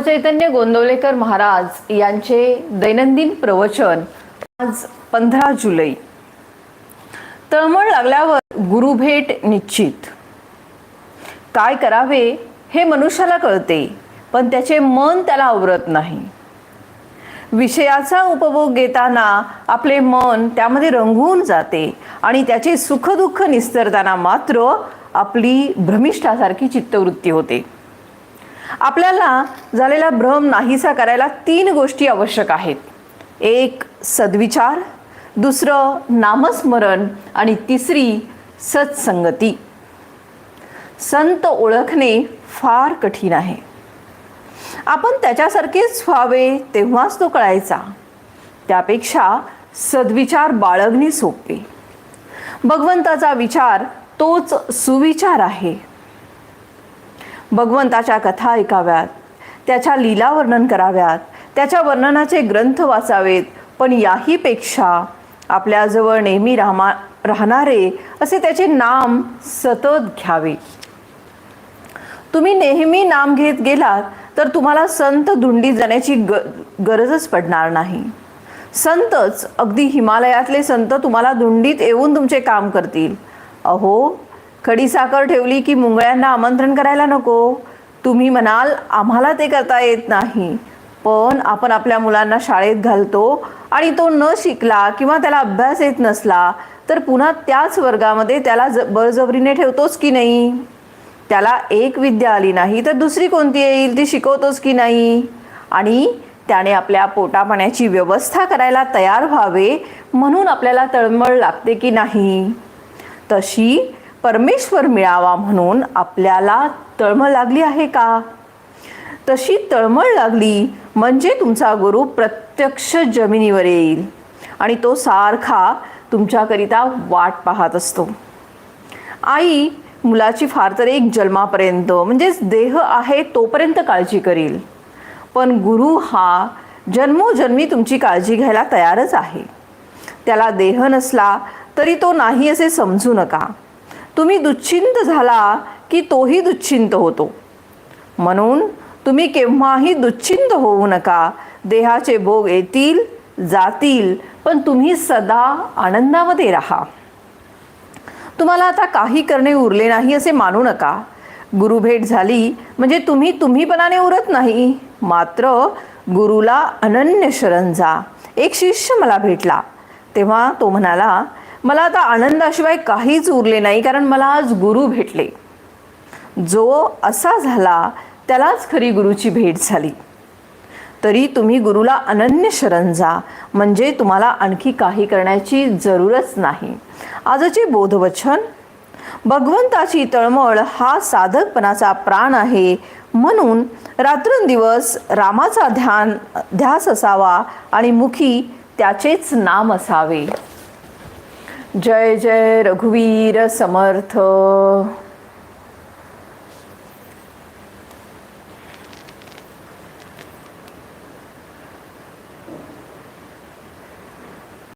चैतन्य गोंदवलेकर महाराज यांचे दैनंदिन प्रवचन आज पंधरा जुलै. तळमळ लागल्यावर गुरुभेट निश्चित. काय करावे हे मनुष्याला कळते पण त्याचे मन त्याला आवरत नाही. विषयाचा उपभोग घेताना आपले मन त्यामध्ये रंगून जाते आणि त्याचे सुखदुःख निस्तरताना मात्र आपली भ्रमिष्ठासारखी चित्तवृत्ती होते. आपल्याला झालेला भ्रम नाहीसा करायला तीन गोष्टी आवश्यक आहेत. एक सद्विचार दुसरं नामस्मरण आणि तिसरी सत्संगती. संत ओळखणे फार कठीण आहे. आपण त्याच्यासारखेच व्हावे तेव्हाच तो कळायचा. त्यापेक्षा सद्विचार बाळगणे सोपे. भगवंताचा विचार तोच सुविचार आहे. भगवंताच्या कथा ऐकाव्यात. त्याच्या लीला वर्णन कराव्यात. त्याच्या वर्णनाचे ग्रंथ वाचावेत. पण याहीपेक्षा आपल्याजवळ नेहमी राहमा राहणारे असे त्याचे नाम सतत घ्यावे. तुम्ही नेहमी नाम घेत गेलात तर तुम्हाला संत धुंडी जाण्याची ग गरजच पडणार नाही. संतच अगदी हिमालयातले संत तुम्हाला धुंडीत येऊन तुमचे काम करतील. अहो खडीसाखर ठेवली की मुंगळ्यांना आमंत्रण करायला नको? तुम्ही म्हणाल आम्हाला ते करता येत नाही. पण आपण आपल्या मुलांना शाळेत घालतो आणि तो न शिकला किंवा त्याला अभ्यास येत नसला तर पुन्हा त्याच वर्गामध्ये त्याला ज बळजबरीने ठेवतोच की नाही? त्याला एक विद्या आली नाही तर दुसरी कोणती येईल? ती शिकवतोच की नाही? आणि त्याने आपल्या पोटापाण्याची व्यवस्था करायला तयार व्हावे म्हणून आपल्याला तळमळ लागते की नाही? तशी परमेश्वर मिळावा म्हणून आपल्याला तळमळ लागली आहे का? तशी तळमळ लागली म्हणजे तुमचा गुरु प्रत्यक्ष जमिनीवर येईल आणि तो सारखा तुमच्याकरिता वाट पाहत असतो. आई मुलाची फार तर एक जन्मापर्यंत म्हणजेच देह आहे तोपर्यंत काळजी करील. पण गुरु हा जन्मोजन्मी तुमची काळजी घ्यायला तयारच आहे. त्याला देह नसला तरी तो नाही असे समजू नका. तुम्ही दुश्चिंत झाला की तोही दुश्चिंत होतो. म्हणून तुम्ही केव्हाही दुश्चिंत होऊ नका. देहाचे भोग येतील जातील पण तुम्ही सदा आनंदामध्ये राहा. तुम्हाला आता काही करणे उरले नाही असे मानू नका. गुरुभेट झाली म्हणजे तुम्ही तुम्हीपणाने उरत नाही. मात्र गुरुला अनन्य शरण जा. एक शिष्य मला भेटला. तेव्हा तो म्हणाला मला आता आनंदाशिवाय काहीच उरले नाही कारण मला आज गुरु भेटले. जो असा झाला त्यालाच खरी गुरुची भेट झाली. तरी तुम्ही गुरुला अनन्य शरण जा म्हणजे तुम्हाला आणखी काही करण्याची जरूरच नाही. आजचे बोधवचन भगवंताची तळमळ हा साधकपणाचा प्राण आहे. म्हणून रात्रंदिवस रामाचा ध्यान ध्यास असावा आणि मुखी त्याचेच नाम असावे. जय जय रघुवीर समर्थ।